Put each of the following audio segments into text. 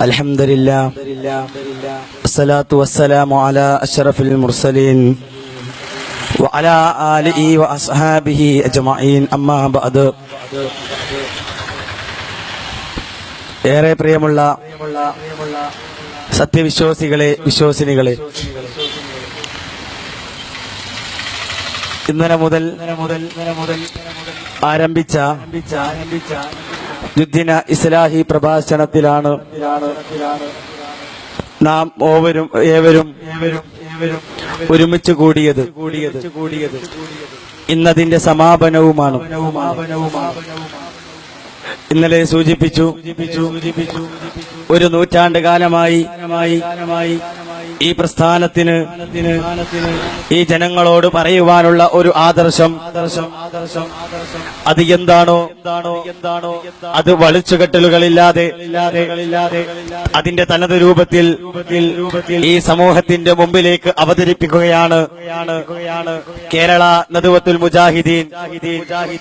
الحمد لله الصلاة والسلام على أشرف المرسلين وعلى آله وأصحابه أجمعين أما بعد ഏറെ പ്രിയമുള്ള സത്യവിശ്വാസികളെ വിശ്വാസിനികളെ ഇന്നലെ മുതൽ ആരംഭിച്ച യുദ്ധിന ഇസ്ലാഹി പ്രഭാഷണത്തിലാണ്. നാം ഓവരും ഏവരും ഒരുമിച്ച് കൂടിയത്. ഇന്നതിന്റെ സമാപനവുമാണ്. ഇന്നലെ സൂചിപ്പിച്ചു ഒരു നൂറ്റാണ്ട് കാലമായി ഈ പ്രസ്ഥാനത്തിന് ഈ ജനങ്ങളോട് പറയുവാനുള്ള ഒരു ആദർശം. അത് എന്താണോ? അത് വളിച്ചുകെട്ടലുകളില്ലാതെ അതിന്റെ തനത് രൂപത്തിൽ ഈ സമൂഹത്തിന്റെ മുമ്പിലേക്ക് അവതരിപ്പിക്കുകയാണ് കേരള നദുവത്തുൽ മുജാഹിദീൻ.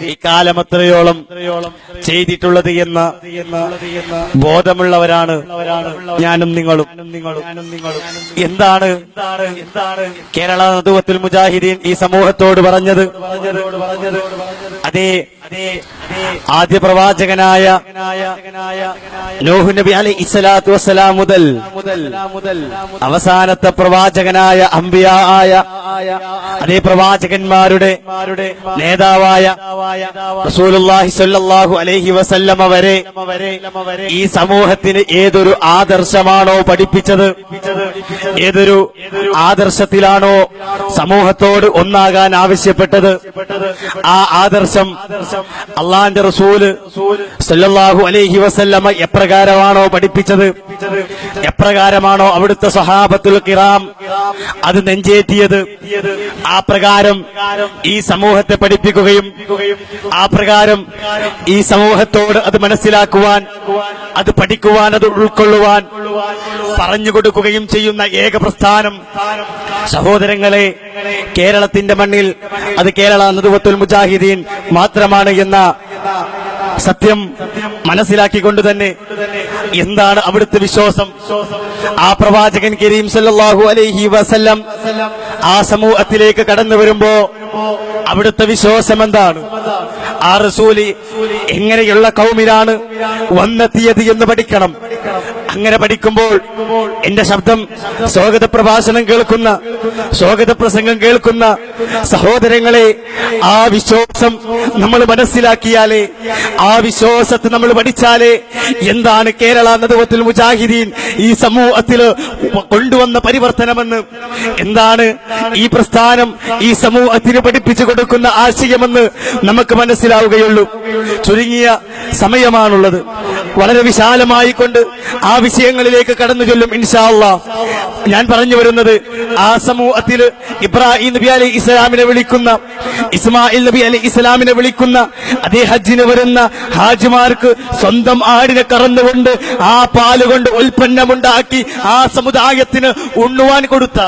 ഇക്കാലം എത്രയോളം ചെയ്തിട്ടുള്ളത് എന്ന ബോധമുള്ളവരാണ് ഞാനും നിങ്ങളും. എന്താണ്? കേരള നദുവത്തുൽ മുജാഹിദീൻ ഈ സമൂഹത്തോട് പറഞ്ഞത്. അതേ ആദ്യ പ്രവാചകനായ നോഹു നബി അലി ഇസ്ലാത്തു വസ്സലാം മുതൽ അവസാനത്തെ പ്രവാചകനായ അംബിയ ആയ അതേ പ്രവാചകന്മാരുടെ നേതാവായ സ്വല്ലല്ലാഹു അലൈഹി വസല്ലമ വരെ ഈ സമൂഹത്തിന് ഏതൊരു ആദർശമാണോ പഠിപ്പിച്ചത്? ഏതൊരു ആദർശത്തിലാണോ സമൂഹത്തോട് ഒന്നാകാൻ ആവശ്യപ്പെട്ടത്? ആ ആദർശം അള്ളാന്റെ റസൂൽ സല്ലല്ലാഹു അലൈഹി വസല്ലമ എപ്രകാരമാണോ പഠിപ്പിച്ചത്? എപ്രകാരമാണോ അവിടുത്തെ സഹാബത്തുൽ കിറാം? അത് നെഞ്ചേറ്റിയത്. ആ പ്രകാരം ഈ സമൂഹത്തെ പഠിപ്പിക്കുകയും ആ പ്രകാരം ഈ സമൂഹത്തോട് അത് മനസ്സിലാക്കുവാൻ അത് പഠിക്കുവാൻ അത് ഉൾക്കൊള്ളുവാൻ പറഞ്ഞു കൊടുക്കുകയും ചെയ്യുന്ന ഏക പ്രസ്ഥാനം. സഹോദരങ്ങളെ കേരളത്തിന്റെ മണ്ണിൽ അത് കേരള നദുവത്തുൽ മുജാഹിദീൻ മാത്രമാണ് എന്ന സത്യം മനസ്സിലാക്കിക്കൊണ്ട് തന്നെ എന്താണ് അവിടുത്തെ വിശ്വാസം? ആ പ്രവാചകൻ കരീം സല്ലാഹു അലൈഹി വസല്ലം ആ സമൂഹത്തിലേക്ക് കടന്നു വരുമ്പോ അവിടുത്തെ വിശ്വാസം എന്താണ്? ആ റസൂലി എങ്ങനെയുള്ള കൗമിലാണ് വന്നെത്തിയത് എന്ന് പഠിക്കണം. അങ്ങനെ പഠിക്കുമ്പോൾ എന്റെ ശബ്ദം സ്വാഗത പ്രഭാഷണം കേൾക്കുന്ന സ്വാഗത പ്രസംഗം കേൾക്കുന്ന സഹോദരങ്ങളെ ആ വിശ്വാസം നമ്മൾ മനസ്സിലാക്കിയാലേ ആ വിശ്വാസത്തെ നമ്മൾ പഠിച്ചാലേ എന്താണ് കേരള നദുവത്തിൽ മുജാഹിദീൻ ഈ സമൂഹത്തിൽ കൊണ്ടുവന്ന പരിവർത്തനമെന്ന് എന്താണ് ഈ പ്രസ്ഥാനം ഈ സമൂഹത്തിന് പഠിപ്പിച്ചു കൊടുക്കുന്ന ആശയമെന്ന് നമുക്ക് മനസ്സിലാവുകയുള്ളൂ. ചുരുങ്ങിയ സമയമാണുള്ളത്. വളരെ വിശാലമായി കൊണ്ട് ആ വിഷയങ്ങളിലേക്ക് കടന്നു ചൊല്ലും ഇൻഷാല്ല ഞാൻ പറഞ്ഞു വരുന്നത് ആ സമൂഹത്തിൽ ഇബ്രാഹിം നബി അലി ഇസ്ലാമിനെ വിളിക്കുന്ന ഇസ്മായിൽ നബി അലി ഇസ്ലാമിനെ വിളിക്കുന്ന അതേ ഹജ്ജിന് വരുന്ന ഹാജിമാർക്ക് സ്വന്തം ആടിനെ കറന്നുകൊണ്ട് ആ പാൽ കൊണ്ട് ഉൽപ്പന്നമുണ്ടാക്കി ആ സമുദായത്തിന് ഉണ്ണുവാൻ കൊടുത്ത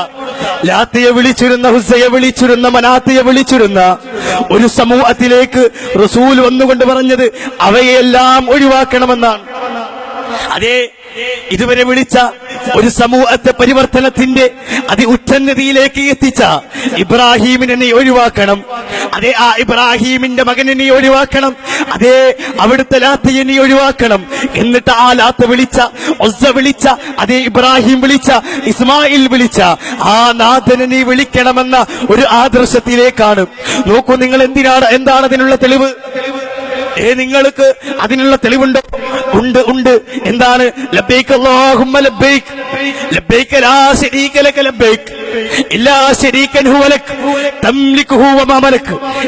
ലാത്തിയെ വിളിച്ചിരുന്ന ഹുസയെ വിളിച്ചിരുന്ന മനാത്തിയെ വിളിച്ചിരുന്ന ഒരു സമൂഹത്തിലേക്ക് റസൂൽ വന്നുകൊണ്ട് പറഞ്ഞത് അവയെല്ലാം ഒഴിവാക്കണമെന്നാണ്. അതെ ഇതുവരെ വിളിച്ച ഒരു സമൂഹത്തെ പരിവർത്തനത്തിന്റെ അതി ഉച്ചന്നതിയിലേക്ക് എത്തിച്ച ഇബ്രാഹീമിനെ നീ ഒഴിവാക്കണം. അതെ ആ ഇബ്രാഹീമിന്റെ മകനെ നീ ഒഴിവാക്കണം. അതെ അവിടുത്തെ ലാത്തയെ നീ ഒഴിവാക്കണം. എന്നിട്ട് ആ ലാത്ത വിളിച്ച ഒസ വിളിച്ച അതെ ഇബ്രാഹിം വിളിച്ച ഇസ്മായിൽ വിളിച്ച ആ നാഥനെ നീ വിളിക്കണമെന്ന ഒരു ആദർശത്തിലേക്കാണ്. നോക്കൂ നിങ്ങൾ എന്തിനാണ് എന്താണ് അതിനുള്ള തെളിവ്? ഏ നിങ്ങൾക്ക് അതിനുള്ള തെളിവുണ്ടോ? ഉണ്ട് ഉണ്ട്. എന്താണ്? അല്ലാഹുമ്മ ഇല്ലാ തംലികുഹു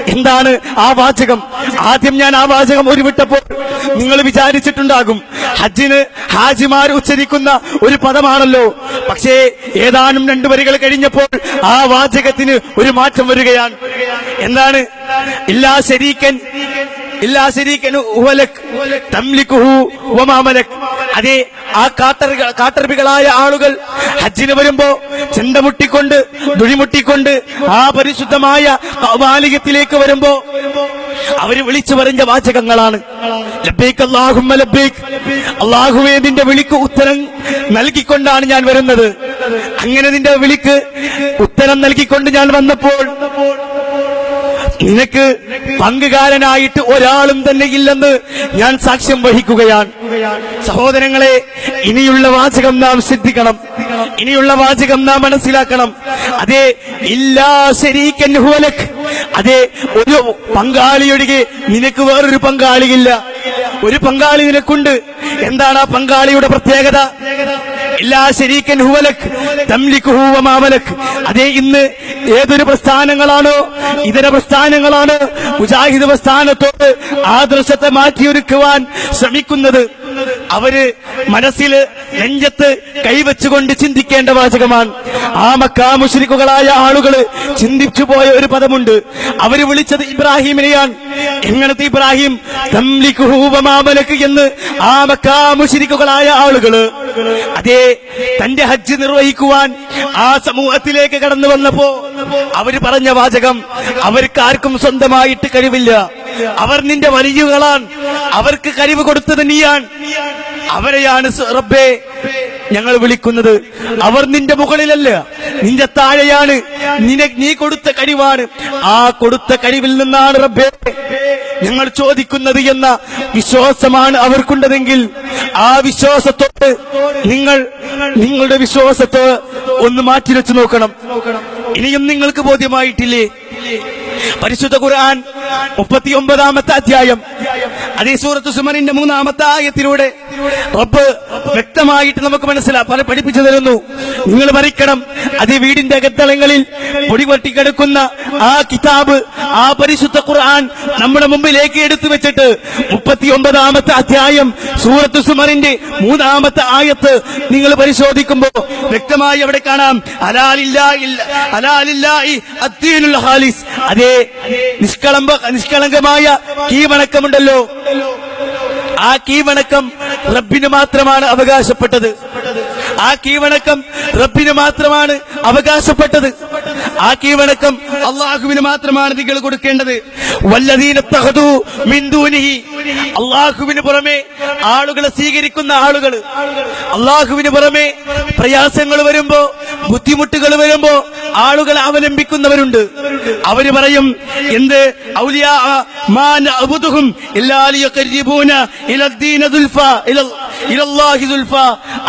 എന്താണ് ആ വാചകം? ആദ്യം ഞാൻ ആ വാചകം ഒരു വിട്ടപ്പോൾ നിങ്ങൾ വിചാരിച്ചിട്ടുണ്ടാകും ഹജ്ജിന് ഹാജിമാർ ഉച്ചരിക്കുന്ന ഒരു പദമാണല്ലോ. പക്ഷേ ഏതാനും രണ്ടു വരികൾ കഴിഞ്ഞപ്പോൾ ആ വാചകത്തിന് ഒരു മാറ്റം വരികയാണ്. എന്താണ്? ഇല്ലാ ശരീക്കൻ അതേ ആ കാട്ടറുകൾ കാട്ടർബികളായ ആളുകൾ ഹജ്ജിന് വരുമ്പോ ചെണ്ടമുട്ടിക്കൊണ്ട് ദുഴിമുട്ടിക്കൊണ്ട് ആ പരിശുദ്ധമായ മാലികത്തിലേക്ക് വരുമ്പോ അവർ വിളിച്ചു പറഞ്ഞ വാചകങ്ങളാണ്. ലബ്ബൈക്ക് അള്ളാഹുവേ നിന്റെ വിളിക്ക് ഉത്തരം നൽകിക്കൊണ്ടാണ് ഞാൻ വരുന്നത്. അങ്ങനെ നിന്റെ വിളിക്ക് ഉത്തരം നൽകിക്കൊണ്ട് ഞാൻ വന്നപ്പോൾ നിനക്ക് പങ്കുകാരനായിട്ട് ഒരാളും തന്നെ ഇല്ലെന്ന് ഞാൻ സാക്ഷ്യം വഹിക്കുകയാണ്. സഹോദരങ്ങളെ ഇനിയുള്ള വാചകം നാം ശ്രദ്ധിക്കണം. ഇനിയുള്ള വാചകം നാം മനസ്സിലാക്കണം. അതെ ഇല്ലാ ശരീക്കൻ ഹുവലക്. അതെ ഒരു പങ്കാളിയൊഴികെ നിനക്ക് വേറൊരു പങ്കാളിയില്ല. ഒരു പങ്കാളി നിനക്കുണ്ട്. എന്താണ് ആ പങ്കാളിയുടെ പ്രത്യേകത? അതേ ഇന്ന് ഏതൊരു പ്രസ്ഥാനങ്ങളാണോ ഇതര പ്രസ്ഥാനങ്ങളാണ് മുജാഹിദ് പ്രസ്ഥാനത്തോട് ആദർശത്തെ മാറ്റിയൊരുക്കുവാൻ ശ്രമിക്കുന്നത്. അവർ മനസ്സിൽ നെഞ്ചത്ത് കൈവച്ചുകൊണ്ട് ചിന്തിക്കേണ്ട വാചകമാണ്. ആ മക്കാ മുശ്രിക്കുകളായ ആളുകൾ ചിന്തിച്ചു പോയ ഒരു പദമുണ്ട്. അവർ വിളിച്ചത് ഇബ്രാഹിമിനെയാണ്. എങ്ങനത്തെ ഇബ്രാഹിം? തംലിക്കുഹൂപമാമലക്ക് എന്ന് ആ മക്കാ മുശ്രിക്കുകളായ ആളുകൾ. അതേ തന്റെ ഹജ്ജ് നിർവഹിക്കുവാൻ ആ സമൂഹത്തിലേക്ക് കടന്നു വന്നപ്പോ അവർ പറഞ്ഞ വാചകം അവർക്ക് ആർക്കും സ്വന്തമായിട്ട് കഴിവില്ല. അവർ നിന്റെ വലിയുകളാണ്. അവർക്ക് കഴിവ് കൊടുത്തത് നീയാണ്. അവരെയാണ് റബ്ബേ ഞങ്ങൾ വിളിക്കുന്നത്. അവർ നിന്റെ മുകളിലല്ല നിന്റെ താഴെയാണ്. നിന നീ കൊടുത്ത കഴിവാണ്. ആ കൊടുത്ത കഴിവിൽ നിന്നാണ് റബ്ബേ ഞങ്ങൾ ചോദിക്കുന്നത് എന്ന വിശ്വാസമാണ് അവർക്കുണ്ടതെങ്കിൽ ആ വിശ്വാസത്തോട് നിങ്ങൾ നിങ്ങളുടെ വിശ്വാസത്തെ ഒന്ന് മാറ്റി വെച്ച് നോക്കണം. ഇനിയും നിങ്ങൾക്ക് ബോധ്യമായിട്ടില്ലേ? പരിശുദ്ധ ഖുർആൻ മുപ്പത്തി ഒമ്പതാമത്തെ അധ്യായം. അതേ സൂറത്ത് സുമറിന്റെ മൂന്നാമത്തെ ആയത്തിലൂടെ റബ്ബ് വ്യക്തമായിട്ട് നമുക്ക് മനസ്സിലാ പഠിപ്പിച്ചു തരുന്നു. നിങ്ങൾ ഭരിക്കണം അത് വീടിന്റെ അകത്തളങ്ങളിൽ പൊടിപൊട്ടി കിടക്കുന്ന ആ കിതാബ് ആ പരിശുദ്ധ ഖുർആൻ നമ്മുടെ മുമ്പിലേക്ക് എടുത്തു വെച്ചിട്ട് മുപ്പത്തി ഒമ്പതാമത്തെ അധ്യായം സൂറത്ത് സുമറിന്റെ മൂന്നാമത്തെ ആയത്ത് നിങ്ങൾ പരിശോധിക്കുമ്പോ വ്യക്തമായി അവിടെ കാണാം. ഹലാലില്ലാ അദ്ദീനുൽ ഹാലിസ്. അതേ നിഷ്കളമ്പ നിഷ്കളങ്കമായ കീവണക്കമുണ്ടല്ലോ ആ കീവണക്കം റബ്ബിന് മാത്രമാണ് അവകാശപ്പെട്ടത്. ആ കീവണക്കം റബ്ബിന് മാത്രമാണ് അവകാശപ്പെട്ടത്. ആ കീവണക്കം അള്ളാഹുവിന് മാത്രമാണ് നിങ്ങൾ കൊടുക്കേണ്ടത്. അള്ളാഹുവിന് പുറമെ ആളുകളെ സ്വീകരിക്കുന്ന ആളുകൾ. അള്ളാഹുവിന് പുറമെ പ്രയാസങ്ങൾ വരുമ്പോ ബുദ്ധിമുട്ടുകൾ വരുമ്പോ ആളുകളെ അവലംബിക്കുന്നവരുണ്ട്. അവർ പറയും എന്ത്? ഔലിയാ മാ നഅബുദുഹും ഇല്ലാലിയ കരിബൂന ഇലദ്ദീന ദുൽഫ ദുൽഫ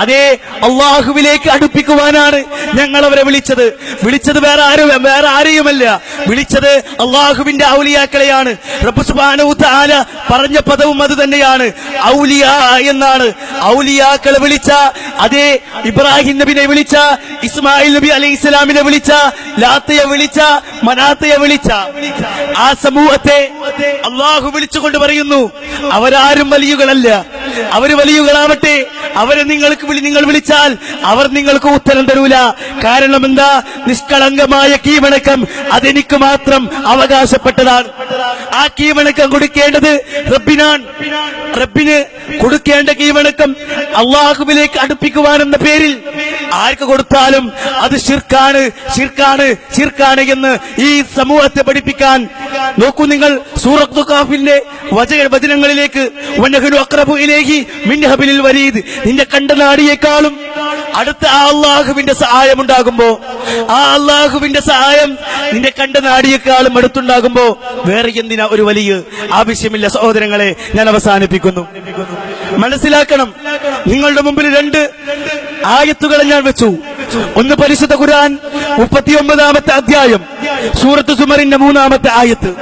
അതേ അള്ളാഹുവിലേക്ക് അടുപ്പിക്കുവാനാണ് ഞങ്ങൾ അവരെ വിളിച്ചത്. വിളിച്ചത് വേറെ ആരും വേറെ ആരെയുമല്ല. വിളിച്ചത് അള്ളാഹുവിന്റെ ഔലിയാക്കളെയാണ്. തആല പറഞ്ഞ പദവും അത് തന്നെയാണ്. ഔലിയ എന്നാണ്. ഔലിയാക്കളെ വിളിച്ച അതേ ഇബ്രാഹിം നബിനെ വിളിച്ച ഇസ്മായിൽ നബി അലൈഹി ഇസ്ലാമിനെ വിളിച്ച ലാത്തയെ വിളിച്ച മനാത്തയെ വിളിച്ച. ആ സമൂഹത്തെ അള്ളാഹു വിളിച്ചുകൊണ്ട് പറയുന്നു. അവരാരും വലിയുകളല്ല. അവർ വലിയുകളാവട്ടെ. അവരെ നിങ്ങൾക്ക് വിളി നിങ്ങൾ വിളിച്ചാൽ അവർ നിങ്ങൾക്ക് ഉത്തരം തരൂല. കാരണം എന്താ? നിഷ്കളങ്കമായ കീവണക്കം അതെനിക്ക് മാത്രം അവകാശപ്പെട്ടതാണ്. ആ കീവണക്കം കൊടുക്കേണ്ടത് റബ്ബിനാണ്. റബ്ബിന് കൊടുക്കേണ്ട കീവണക്കം അള്ളാഹുവിലേക്ക് അടുപ്പിക്കുവാനെന്ന പേരിൽ ആർക്ക് കൊടുത്താലും അത് ശിർക്കാണ് ശിർക്കാണ് ശിർക്കാണ് എന്ന് ഈ സമൂഹത്തെ പഠിപ്പിക്കാൻ. നോക്കൂ നിങ്ങൾ സൂറത്തു കാഫിന്റെ വച വചനങ്ങളിലേക്ക് വരീദ് നിന്റെ കണ്ടനാടിയേക്കാളും അടുത്ത ആ അള്ളാഹുവിന്റെ സഹായം ഉണ്ടാകുമ്പോ ആ അള്ളാഹുവിന്റെ സഹായം നിന്റെ കണ്ട നാടിയേക്കാളും അടുത്തുണ്ടാകുമ്പോ വേറെ എന്തിനാ ഒരു വലിയ ആവശ്യമില്ല സഹോദരങ്ങളെ? ഞാൻ അവസാനിപ്പിക്കുന്നു. മനസ്സിലാക്കണം. നിങ്ങളുടെ മുമ്പിൽ രണ്ട് ആയത്തുകൾ ഞാൻ വെച്ചു. ഒന്ന് പരിശുദ്ധ ഖുർആൻ മുപ്പത്തിയൊമ്പതാമത്തെ അധ്യായം സൂറത്ത് സുമറിന്റെ മൂന്നാമത്തെ ആയത്ത്.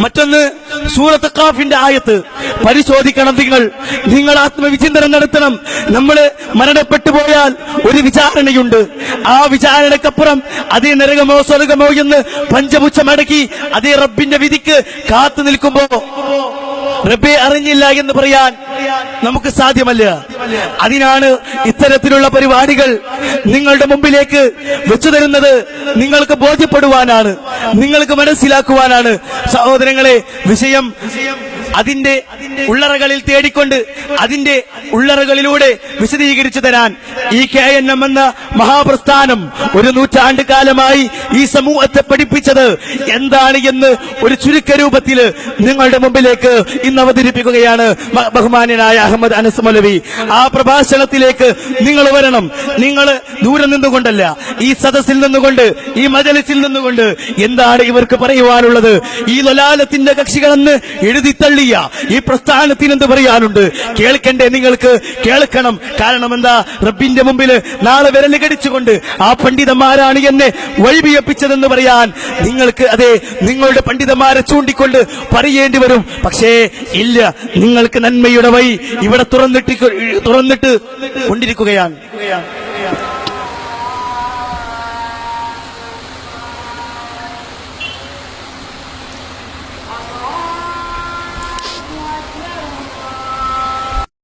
മറ്റൊന്ന് സൂറത്ത് കാഫിന്റെ ആയത്ത്. പരിശോധിക്കണം നിങ്ങൾ. നിങ്ങൾ ആത്മവിചിന്തനം നടത്തണം. നമ്മൾ മരണപ്പെട്ടു പോയാൽ ഒരു വിചാരണയുണ്ട്. ആ വിചാരണക്കപ്പുറം അതേ നരകമോ സ്വർഗമോ എന്ന് പഞ്ചപുച്ഛമടക്കി അതേ റബ്ബിന്റെ വിധിക്ക് കാത്തു നിൽക്കുമ്പോ റബ്ബെ അറിഞ്ഞില്ല എന്ന് പറയാൻ നമുക്ക് സാധ്യമല്ല. അതിനാണ് ഇത്തരത്തിലുള്ള പരിപാടികൾ നിങ്ങളുടെ മുമ്പിലേക്ക് വെച്ചു തരുന്നത്. നിങ്ങൾക്ക് ബോധ്യപ്പെടുവാനാണ്. നിങ്ങൾക്ക് മനസ്സിലാക്കുവാനാണ്. സഹോദരങ്ങളെ വിഷയം അതിന്റെ ഉള്ളറകളിൽ തേടിക്കൊണ്ട് അതിന്റെ ഉള്ളറകളിലൂടെ വിശദീകരിച്ചു തരാൻ ഈ കെ എൻ എം എന്ന മഹാപ്രസ്ഥാനം ഒരു നൂറ്റാണ്ട് കാലമായി ഈ സമൂഹത്തെ പഠിപ്പിച്ചത് എന്താണ് എന്ന് ഒരു ചുരുക്ക രൂപത്തിൽ നിങ്ങളുടെ മുമ്പിലേക്ക് ഇന്ന് അവതരിപ്പിക്കുകയാണ് ബഹുമാന്യനായ അഹമ്മദ് അനസ് മൗലവി. ആ പ്രഭാഷണത്തിലേക്ക് നിങ്ങൾ വരണം. നിങ്ങൾ ദൂരെ നിന്നുകൊണ്ടല്ല ഈ സദസ്സിൽ നിന്നുകൊണ്ട് ഈ മജലിസിൽ നിന്നുകൊണ്ട് എന്താണ് ഇവർക്ക് പറയുവാനുള്ളത്? ഈ ലലാലത്തിന്റെ കക്ഷികളെന്ന് എഴുതി തള്ളിയ ഈ പ്രസ്ഥാനത്തിന് എന്ത് പറയാനുണ്ട്? കേൾക്കണ്ടേ നിങ്ങൾക്ക്? കേൾക്കണം. കാരണം എന്താ? റബ്ബിന്റെ മുമ്പിൽ നാളെ വിരൽ കടിച്ചുകൊണ്ട് ആ പണ്ഡിതന്മാരാണ് എന്നെ വഴിപിയപ്പിച്ചതെന്ന് പറയാൻ നിങ്ങൾക്ക് അതെ നിങ്ങളുടെ പണ്ഡിതന്മാരെ ചൂണ്ടിക്കൊണ്ട് പറയേണ്ടി വരും. പക്ഷേ ഇല്ല. നിങ്ങൾക്ക് നന്മയുടെ വഴി ഇവിടെ തുറന്നിട്ട് തുറന്നിട്ട് കൊണ്ടിരിക്കുകയാണ്.